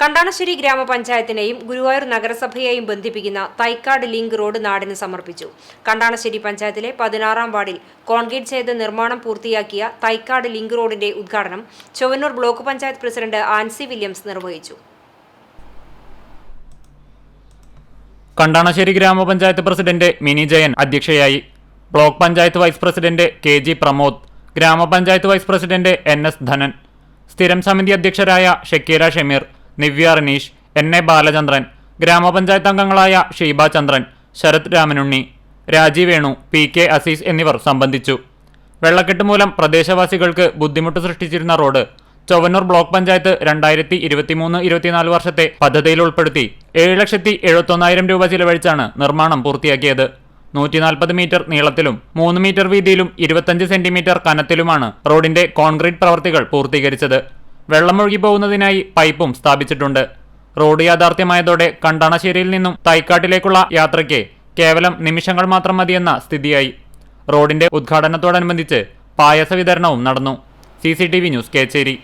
കണ്ടാണശ്ശേരി ഗ്രാമപഞ്ചായത്തിനെയും ഗുരുവായൂർ നഗരസഭയെയും ബന്ധിപ്പിക്കുന്ന Thycaud link road നാടിന് സമർപ്പിച്ചു. കണ്ടാണശ്ശേരി പഞ്ചായത്തിലെ പതിനാറാം വാർഡിൽ കോൺക്രീറ്റ് ചെയ്ത് നിർമ്മാണം പൂർത്തിയാക്കിയ തൈക്കാട് ലിങ്ക് റോഡിന്റെ ഉദ്ഘാടനം Chowannur block panchayat president Ancy Williams നിർവഹിച്ചു. കണ്ടാണശ്ശേരി ഗ്രാമപഞ്ചായത്ത് പ്രസിഡന്റ് മിനി ജയൻ അധ്യക്ഷയായി. Block panchayat vice president K G Pramod ഗ്രാമപഞ്ചായത്ത് vice president N S Dhanan സ്ഥിരം സമിതി അധ്യക്ഷരായ ഷക്കീര ഷമീർ നിവ്യ റനീഷ് എൻ എ ബാലചന്ദ്രൻ ഗ്രാമപഞ്ചായത്ത് അംഗങ്ങളായ ഷീബ ചന്ദ്രൻ ശരത് രാമനുണ്ണി രാജീവേണു പി കെ അസീസ് എന്നിവർ സംബന്ധിച്ചു. വെള്ളക്കെട്ട് മൂലം പ്രദേശവാസികൾക്ക് ബുദ്ധിമുട്ട് സൃഷ്ടിച്ചിരുന്ന റോഡ് ചൊവന്നൂർ ബ്ലോക്ക് പഞ്ചായത്ത് രണ്ടായിരത്തി ഇരുപത്തിമൂന്ന് ഇരുപത്തിനാല് വർഷത്തെ പദ്ധതിയിൽ ഉൾപ്പെടുത്തി ഏഴ് ലക്ഷത്തി എഴുപത്തൊന്നായിരം രൂപ ചിലവഴിച്ചാണ് നിർമ്മാണം പൂർത്തിയാക്കിയത്. നൂറ്റി നാൽപ്പത് മീറ്റർ നീളത്തിലും മൂന്ന് മീറ്റർ വീതിയിലും ഇരുപത്തഞ്ച് സെന്റിമീറ്റർ കനത്തിലുമാണ് റോഡിന്റെ കോൺക്രീറ്റ് പ്രവർത്തികൾ പൂർത്തീകരിച്ചത്. വെള്ളമൊഴുകി പോകുന്നതിനായി പൈപ്പും സ്ഥാപിച്ചിട്ടുണ്ട്. റോഡ് യാഥാർത്ഥ്യമായതോടെ കണ്ടാണശ്ശേരിയിൽ നിന്നും തൈക്കാട്ടിലേക്കുള്ള യാത്രയ്ക്ക് കേവലം നിമിഷങ്ങൾ മാത്രം മതിയെന്ന സ്ഥിതിയായി. റോഡിന്റെ ഉദ്ഘാടനത്തോടനുബന്ധിച്ച് പായസ വിതരണവും നടന്നു. C news Kechery.